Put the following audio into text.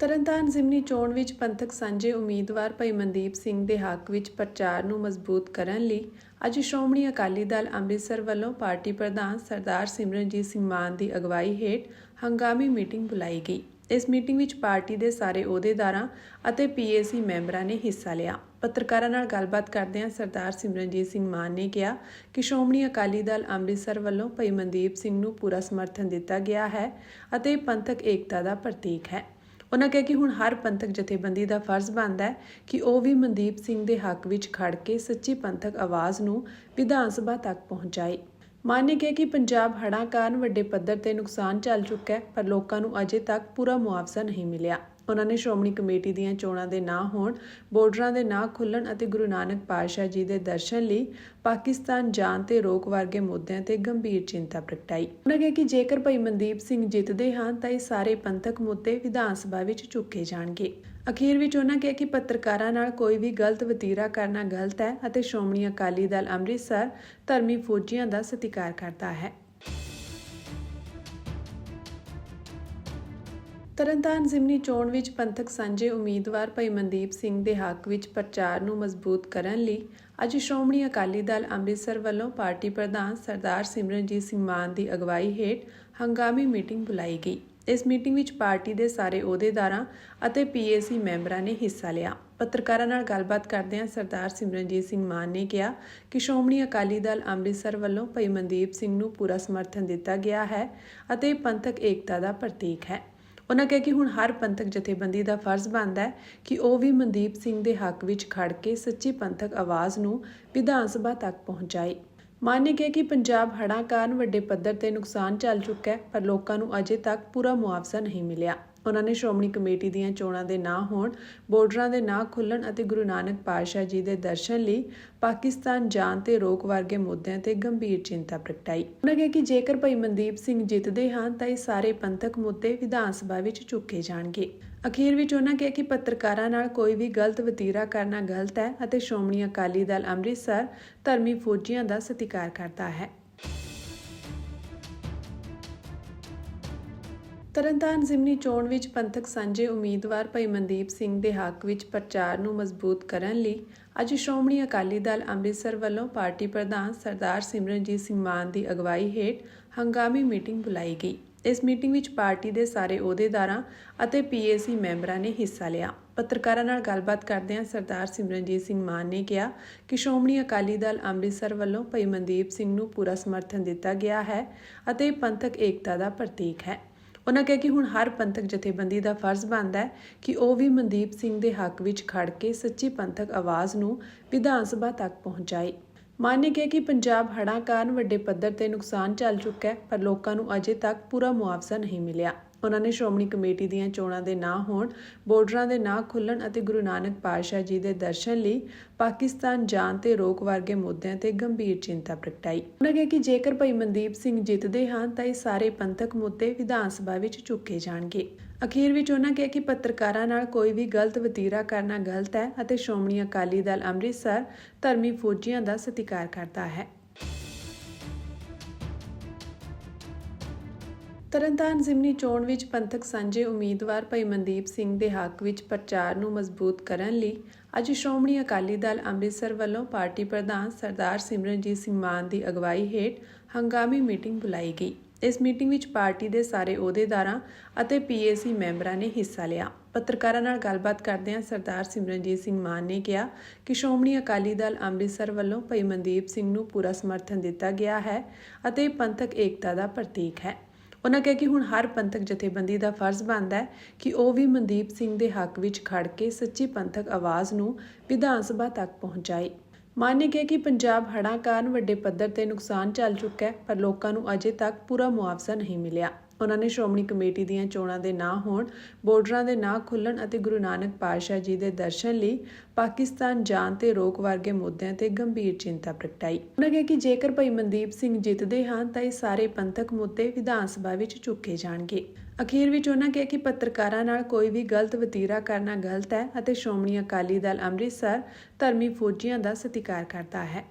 ਤਰਨਤਾਰਨ ਜ਼ਿਮਨੀ ਚੋਣ ਵਿੱਚ ਪੰਥਕ ਸਾਂਝੇ ਉਮੀਦਵਾਰ ਭਾਈ ਮਨਦੀਪ ਸਿੰਘ ਦੇ ਹੱਕ ਵਿੱਚ ਪ੍ਰਚਾਰ ਨੂੰ ਮਜ਼ਬੂਤ ਕਰਨ ਲਈ ਅੱਜ ਸ਼੍ਰੋਮਣੀ ਅਕਾਲੀ ਦਲ ਅੰਮ੍ਰਿਤਸਰ ਵੱਲੋਂ ਪਾਰਟੀ ਪ੍ਰਧਾਨ ਸਰਦਾਰ ਸਿਮਰਨਜੀਤ ਸਿੰਘ ਮਾਨ ਦੀ ਅਗਵਾਈ ਹੇਠ ਹੰਗਾਮੀ ਮੀਟਿੰਗ ਬੁਲਾਈ ਗਈ। ਇਸ ਮੀਟਿੰਗ ਵਿੱਚ ਪਾਰਟੀ ਦੇ ਸਾਰੇ ਅਹੁਦੇਦਾਰਾਂ ਅਤੇ ਪੀਏਸੀ ਮੈਂਬਰਾਂ ਨੇ ਹਿੱਸਾ ਲਿਆ। ਪੱਤਰਕਾਰਾਂ ਨਾਲ ਗੱਲਬਾਤ ਕਰਦਿਆਂ ਸਰਦਾਰ ਸਿਮਰਨਜੀਤ ਸਿੰਘ ਮਾਨ ਨੇ ਕਿਹਾ ਕਿ ਸ਼੍ਰੋਮਣੀ ਅਕਾਲੀ ਦਲ ਅੰਮ੍ਰਿਤਸਰ ਵੱਲੋਂ ਭਾਈ ਮਨਦੀਪ ਸਿੰਘ ਨੂੰ ਪੂਰਾ ਸਮਰਥਨ ਦਿੱਤਾ ਗਿਆ ਹੈ ਅਤੇ ਪੰਥਕ ਏਕਤਾ ਦਾ ਪ੍ਰਤੀਕ ਹੈ। ਉਹਨਾਂ ਕਿਹਾ ਕਿ ਹੁਣ ਹਰ ਪੰਥਕ ਜਥੇਬੰਦੀ ਦਾ ਫਰਜ਼ ਬਣਦਾ ਹੈ ਕਿ ਉਹ ਵੀ ਮਨਦੀਪ ਸਿੰਘ ਦੇ ਹੱਕ ਵਿੱਚ ਖੜ ਕੇ ਸੱਚੀ ਪੰਥਕ ਆਵਾਜ਼ ਨੂੰ ਵਿਧਾਨ ਸਭਾ ਤੱਕ ਪਹੁੰਚਾਏ। ਮਾਨ ਨੇ ਕਿਹਾ ਕਿ ਪੰਜਾਬ ਹੜ੍ਹਾਂ ਕਾਰਨ ਵੱਡੇ ਪੱਧਰ ਤੇ ਨੁਕਸਾਨ ਚੱਲ ਚੁੱਕਾ ਹੈ, ਪਰ ਲੋਕਾਂ ਨੂੰ ਅਜੇ ਤੱਕ ਪੂਰਾ ਮੁਆਵਜ਼ਾ ਨਹੀਂ ਮਿਲਿਆ। ਉਹਨਾਂ ਨੇ ਸ਼੍ਰੋਮਣੀ ਕਮੇਟੀ ਦੀਆਂ ਚੋਣਾਂ ਦੇ ਨਾ ਹੋਣ, ਬਾਰਡਰਾਂ ਦੇ ਨਾ ਖੁੱਲਣ ਅਤੇ ਗੁਰੂ ਨਾਨਕ ਪਾਤਸ਼ਾਹ ਜੀ ਦੇ ਦਰਸ਼ਨ ਲਈ ਪਾਕਿਸਤਾਨ ਜਾਣ ਤੇ ਰੋਕ ਵਰਗੇ ਮੁੱਦਿਆਂ ਤੇ ਗੰਭੀਰ ਚਿੰਤਾ ਪ੍ਰਗਟਾਈ। ਉਹਨਾਂ ਕਿਹਾ ਕਿ ਜੇਕਰ ਭਾਈ ਮਨਦੀਪ ਸਿੰਘ ਜਿੱਤਦੇ ਹਨ ਤਾਂ ਇਹ ਸਾਰੇ ਪੰਥਕ ਮੁੱਦੇ ਵਿਧਾਨ ਸਭਾ ਵਿੱਚ ਚੁੱਕੇ ਜਾਣਗੇ। ਅਖੀਰ ਵਿੱਚ ਉਹਨਾਂ ਕਿਹਾ ਕਿ ਪੱਤਰਕਾਰਾਂ ਨਾਲ ਕੋਈ ਵੀ ਗਲਤ ਵਤੀਰਾ ਕਰਨਾ ਗਲਤ ਹੈ ਅਤੇ ਸ਼੍ਰੋਮਣੀ ਅਕਾਲੀ ਦਲ ਅੰਮ੍ਰਿਤਸਰ ਧਰਮੀ ਫੌਜੀਆਂ ਦਾ ਸਤਿਕਾਰ ਕਰਦਾ ਹੈ। ਤਰਨਤਾਰਨ ਜ਼ਿਮਨੀ ਚੋਣ ਵਿੱਚ ਪੰਥਕ ਸਾਂਝੇ ਉਮੀਦਵਾਰ ਭਾਈ ਮਨਦੀਪ ਸਿੰਘ ਦੇ ਹੱਕ ਵਿੱਚ ਪ੍ਰਚਾਰ ਨੂੰ ਮਜ਼ਬੂਤ ਕਰਨ ਲਈ ਅੱਜ ਸ਼੍ਰੋਮਣੀ ਅਕਾਲੀ ਦਲ ਅੰਮ੍ਰਿਤਸਰ ਵੱਲੋਂ ਪਾਰਟੀ ਪ੍ਰਧਾਨ ਸਰਦਾਰ ਸਿਮਰਨਜੀਤ ਸਿੰਘ ਮਾਨ ਦੀ ਅਗਵਾਈ ਹੇਠ ਹੰਗਾਮੀ ਮੀਟਿੰਗ ਬੁਲਾਈ ਗਈ। ਇਸ ਮੀਟਿੰਗ ਵਿੱਚ ਪਾਰਟੀ ਦੇ ਸਾਰੇ ਅਹੁਦੇਦਾਰਾਂ ਅਤੇ ਪੀਏਸੀ ਮੈਂਬਰਾਂ ਨੇ ਹਿੱਸਾ ਲਿਆ। ਪੱਤਰਕਾਰਾਂ ਨਾਲ ਗੱਲਬਾਤ ਕਰਦਿਆਂ ਸਰਦਾਰ ਸਿਮਰਨਜੀਤ ਸਿੰਘ ਮਾਨ ਨੇ ਕਿਹਾ ਕਿ ਸ਼੍ਰੋਮਣੀ ਅਕਾਲੀ ਦਲ ਅੰਮ੍ਰਿਤਸਰ ਵੱਲੋਂ ਭਾਈ ਮਨਦੀਪ ਸਿੰਘ ਨੂੰ ਪੂਰਾ ਸਮਰਥਨ ਦਿੱਤਾ ਗਿਆ ਹੈ ਅਤੇ ਪੰਥਕ ਏਕਤਾ ਦਾ ਪ੍ਰਤੀਕ ਹੈ। ਉਹਨਾਂ ਕਿਹਾ ਕਿ ਹੁਣ ਹਰ ਪੰਥਕ ਜਥੇਬੰਦੀ ਦਾ ਫਰਜ਼ ਬਣਦਾ ਹੈ ਕਿ ਉਹ ਵੀ ਮਨਦੀਪ ਸਿੰਘ ਦੇ ਹੱਕ ਵਿੱਚ ਖੜ ਕੇ ਸੱਚੀ ਪੰਥਕ ਆਵਾਜ਼ ਨੂੰ ਵਿਧਾਨ ਸਭਾ ਤੱਕ ਪਹੁੰਚਾਏ। ਮਾਨ ਨੇ ਕਿਹਾ ਕਿ ਪੰਜਾਬ ਹੜ੍ਹਾਂ ਕਾਰਨ ਵੱਡੇ ਪੱਧਰ ਤੇ ਨੁਕਸਾਨ ਚੱਲ ਚੁੱਕਾ ਹੈ, ਪਰ ਲੋਕਾਂ ਨੂੰ ਅਜੇ ਤੱਕ ਪੂਰਾ ਮੁਆਵਜ਼ਾ ਨਹੀਂ ਮਿਲਿਆ। ਉਹਨਾਂ ਨੇ ਸ਼੍ਰੋਮਣੀ ਕਮੇਟੀ ਦੀਆਂ ਚੋਣਾਂ ਦੇ ਨਾ ਹੋਣ, ਬਾਰਡਰਾਂ ਦੇ ਨਾ ਖੁੱਲਣ ਅਤੇ ਗੁਰੂ ਨਾਨਕ ਪਾਤਸ਼ਾਹ ਜੀ ਦੇ ਦਰਸ਼ਨ ਲਈ ਪਾਕਿਸਤਾਨ ਜਾਣ ਤੇ ਰੋਕ ਵਰਗੇ ਮੁੱਦਿਆਂ ਤੇ ਗੰਭੀਰ ਚਿੰਤਾ ਪ੍ਰਗਟਾਈ। ਉਹਨਾਂ ਕਿਹਾ ਕਿ ਜੇਕਰ ਭਾਈ ਮਨਦੀਪ ਸਿੰਘ ਜਿੱਤਦੇ ਹਨ ਤਾਂ ਇਹ ਸਾਰੇ ਪੰਥਕ ਮੁੱਦੇ ਵਿਧਾਨ ਸਭਾ ਵਿੱਚ ਚੁੱਕੇ ਜਾਣਗੇ। ਅਖੀਰ ਵਿੱਚ ਉਹਨਾਂ ਕਿਹਾ ਕਿ ਪੱਤਰਕਾਰਾਂ ਨਾਲ ਕੋਈ ਵੀ ਗਲਤ ਵਤੀਰਾ ਕਰਨਾ ਗਲਤ ਹੈ ਅਤੇ ਸ਼੍ਰੋਮਣੀ ਅਕਾਲੀ ਦਲ ਅੰਮ੍ਰਿਤਸਰ ਧਰਮੀ ਫੌਜੀਆਂ ਦਾ ਸਤਿਕਾਰ ਕਰਦਾ ਹੈ। ਤਰਨਤਾਰਨ ਜ਼ਿਮਨੀ ਚੋਣ ਵਿੱਚ ਪੰਥਕ ਸਾਂਝੇ ਉਮੀਦਵਾਰ ਭਾਈ ਮਨਦੀਪ ਸਿੰਘ ਦੇ ਹੱਕ ਵਿੱਚ ਪ੍ਰਚਾਰ ਨੂੰ ਮਜ਼ਬੂਤ ਕਰਨ ਲਈ ਅੱਜ ਸ਼੍ਰੋਮਣੀ ਅਕਾਲੀ ਦਲ ਅੰਮ੍ਰਿਤਸਰ ਵੱਲੋਂ ਪਾਰਟੀ ਪ੍ਰਧਾਨ ਸਰਦਾਰ ਸਿਮਰਨਜੀਤ ਸਿੰਘ ਮਾਨ ਦੀ ਅਗਵਾਈ ਹੇਠ ਹੰਗਾਮੀ ਮੀਟਿੰਗ ਬੁਲਾਈ ਗਈ। ਇਸ ਮੀਟਿੰਗ ਵਿੱਚ ਪਾਰਟੀ ਦੇ ਸਾਰੇ ਅਹੁਦੇਦਾਰਾਂ ਅਤੇ ਪੀਏਸੀ ਮੈਂਬਰਾਂ ਨੇ ਹਿੱਸਾ ਲਿਆ। ਪੱਤਰਕਾਰਾਂ ਨਾਲ ਗੱਲਬਾਤ ਕਰਦਿਆਂ ਸਰਦਾਰ ਸਿਮਰਨਜੀਤ ਸਿੰਘ ਮਾਨ ਨੇ ਕਿਹਾ ਕਿ ਸ਼੍ਰੋਮਣੀ ਅਕਾਲੀ ਦਲ ਅੰਮ੍ਰਿਤਸਰ ਵੱਲੋਂ ਭਾਈ ਮਨਦੀਪ ਸਿੰਘ ਨੂੰ ਪੂਰਾ ਸਮਰਥਨ ਦਿੱਤਾ ਗਿਆ ਹੈ ਅਤੇ ਪੰਥਕ ਏਕਤਾ ਦਾ ਪ੍ਰਤੀਕ ਹੈ। ਉਹਨਾਂ ਕਿਹਾ ਕਿ ਹੁਣ ਹਰ ਪੰਥਕ ਜਥੇਬੰਦੀ ਦਾ ਫਰਜ਼ ਬਣਦਾ ਹੈ ਕਿ ਉਹ ਵੀ ਮਨਦੀਪ ਸਿੰਘ ਦੇ ਹੱਕ ਵਿੱਚ ਖੜ ਕੇ ਸੱਚੀ ਪੰਥਕ ਆਵਾਜ਼ ਨੂੰ ਵਿਧਾਨ ਸਭਾ ਤੱਕ ਪਹੁੰਚਾਏ। ਮਾਨ ਨੇ ਕਿਹਾ ਕਿ ਪੰਜਾਬ ਹੜ੍ਹਾਂ ਕਾਰਨ ਵੱਡੇ ਪੱਧਰ ਤੇ ਨੁਕਸਾਨ ਚੱਲ ਚੁੱਕਾ ਹੈ, ਪਰ ਲੋਕਾਂ ਨੂੰ ਅਜੇ ਤੱਕ ਪੂਰਾ ਮੁਆਵਜ਼ਾ ਨਹੀਂ ਮਿਲਿਆ। ਉਹਨਾਂ ਨੇ ਸ਼੍ਰੋਮਣੀ ਕਮੇਟੀ ਦੀਆਂ ਚੋਣਾਂ ਦੇ ਨਾ ਹੋਣ, ਬਾਰਡਰਾਂ ਦੇ ਨਾ ਖੁੱਲਣ ਅਤੇ ਗੁਰੂ ਨਾਨਕ ਪਾਤਸ਼ਾਹ ਜੀ ਦੇ ਦਰਸ਼ਨ ਲਈ ਪਾਕਿਸਤਾਨ ਜਾਣ ਤੇ ਰੋਕ ਵਰਗੇ ਮੁੱਦਿਆਂ ਤੇ ਗੰਭੀਰ ਚਿੰਤਾ ਪ੍ਰਗਟਾਈ। ਉਹਨਾਂ ਕਿਹਾ ਕਿ ਜੇਕਰ ਭਾਈ ਮਨਦੀਪ ਸਿੰਘ ਜਿੱਤਦੇ ਹਨ ਤਾਂ ਇਹ ਸਾਰੇ ਪੰਥਕ ਮੁੱਦੇ ਵਿਧਾਨ ਸਭਾ ਵਿੱਚ ਚੁੱਕੇ ਜਾਣਗੇ। ਅਖੀਰ ਵਿੱਚ ਉਹਨਾਂ ਕਿਹਾ ਕਿ ਪੱਤਰਕਾਰਾਂ ਨਾਲ ਕੋਈ ਵੀ ਗਲਤ ਵਤੀਰਾ ਕਰਨਾ ਗਲਤ ਹੈ ਅਤੇ ਸ਼੍ਰੋਮਣੀ ਅਕਾਲੀ ਦਲ ਅੰਮ੍ਰਿਤਸਰ ਧਰਮੀ ਫੌਜੀਆਂ ਦਾ ਸਤਿਕਾਰ ਕਰਦਾ ਹੈ। ਤਰਨਤਾਰਨ ਜ਼ਿਮਨੀ ਚੋਣ ਵਿੱਚ ਪੰਥਕ ਸਾਂਝੇ ਉਮੀਦਵਾਰ ਭਾਈ ਮਨਦੀਪ ਸਿੰਘ ਦੇ ਹੱਕ ਵਿੱਚ ਪ੍ਰਚਾਰ ਨੂੰ ਮਜ਼ਬੂਤ ਕਰਨ ਲਈ ਅੱਜ ਸ਼੍ਰੋਮਣੀ ਅਕਾਲੀ ਦਲ ਅੰਮ੍ਰਿਤਸਰ ਵੱਲੋਂ ਪਾਰਟੀ ਪ੍ਰਧਾਨ ਸਰਦਾਰ ਸਿਮਰਨਜੀਤ ਸਿੰਘ ਮਾਨ ਦੀ ਅਗਵਾਈ ਹੇਠ ਹੰਗਾਮੀ ਮੀਟਿੰਗ ਬੁਲਾਈ ਗਈ। ਇਸ ਮੀਟਿੰਗ ਵਿੱਚ ਪਾਰਟੀ ਦੇ ਸਾਰੇ ਅਹੁਦੇਦਾਰਾਂ ਅਤੇ ਪੀਏਸੀ ਮੈਂਬਰਾਂ ਨੇ ਹਿੱਸਾ ਲਿਆ। ਪੱਤਰਕਾਰਾਂ ਨਾਲ ਗੱਲਬਾਤ ਕਰਦਿਆਂ ਸਰਦਾਰ ਸਿਮਰਨਜੀਤ ਸਿੰਘ ਮਾਨ ਨੇ ਕਿਹਾ ਕਿ ਸ਼੍ਰੋਮਣੀ ਅਕਾਲੀ ਦਲ ਅੰਮ੍ਰਿਤਸਰ ਵੱਲੋਂ ਭਾਈ ਮਨਦੀਪ ਸਿੰਘ ਨੂੰ ਪੂਰਾ ਸਮਰਥਨ ਦਿੱਤਾ ਗਿਆ ਹੈ ਅਤੇ ਪੰਥਕ ਏਕਤਾ ਦਾ ਪ੍ਰਤੀਕ ਹੈ। ਉਹਨਾਂ ਕਿਹਾ ਕਿ ਹੁਣ ਹਰ ਪੰਥਕ ਜਥੇਬੰਦੀ ਦਾ ਫਰਜ਼ ਬਣਦਾ ਹੈ ਕਿ ਉਹ ਵੀ ਮਨਦੀਪ ਸਿੰਘ ਦੇ ਹੱਕ ਵਿੱਚ ਖੜ ਕੇ ਸੱਚੀ ਪੰਥਕ ਆਵਾਜ਼ ਨੂੰ ਵਿਧਾਨ ਸਭਾ ਤੱਕ ਪਹੁੰਚਾਏ। ਮਾਨ ਨੇ ਕਿਹਾ ਕਿ ਪੰਜਾਬ ਹੜ੍ਹਾਂ ਕਾਰਨ ਵੱਡੇ ਪੱਧਰ ਤੇ ਨੁਕਸਾਨ ਚੱਲ ਚੁੱਕਾ ਹੈ, ਪਰ ਲੋਕਾਂ ਨੂੰ ਅਜੇ ਤੱਕ ਪੂਰਾ ਮੁਆਵਜ਼ਾ ਨਹੀਂ ਮਿਲਿਆ। ਉਹਨਾਂ ਨੇ ਸ਼੍ਰੋਮਣੀ ਕਮੇਟੀ ਦੀਆਂ ਚੋਣਾਂ ਦੇ ਨਾ ਹੋਣ, ਬਾਰਡਰਾਂ ਦੇ ਨਾ ਖੁੱਲਣ ਅਤੇ ਗੁਰੂ ਨਾਨਕ ਪਾਤਸ਼ਾਹ ਜੀ ਦੇ ਦਰਸ਼ਨ ਲਈ ਪਾਕਿਸਤਾਨ ਜਾਣ ਤੇ ਰੋਕ ਵਰਗੇ ਮੁੱਦਿਆਂ ਤੇ ਗੰਭੀਰ ਚਿੰਤਾ ਪ੍ਰਗਟਾਈ। ਉਹਨਾਂ ਕਿਹਾ ਕਿ ਜੇਕਰ ਭਾਈ ਮਨਦੀਪ ਸਿੰਘ ਜਿੱਤਦੇ ਹਨ ਤਾਂ ਇਹ ਸਾਰੇ ਪੰਥਕ ਮੁੱਦੇ ਵਿਧਾਨ ਸਭਾ ਵਿੱਚ ਚੁੱਕੇ ਜਾਣਗੇ। ਅਖੀਰ ਵਿੱਚ ਉਹਨਾਂ ਕਿਹਾ ਕਿ ਪੱਤਰਕਾਰਾਂ ਨਾਲ ਕੋਈ ਵੀ ਗਲਤ ਵਤੀਰਾ ਕਰਨਾ ਗਲਤ ਹੈ ਅਤੇ ਸ਼੍ਰੋਮਣੀ ਅਕਾਲੀ ਦਲ ਅੰਮ੍ਰਿਤਸਰ ਧਰਮੀ ਫੌਜੀਆਂ ਦਾ ਸਤਿਕਾਰ ਕਰਦਾ ਹੈ।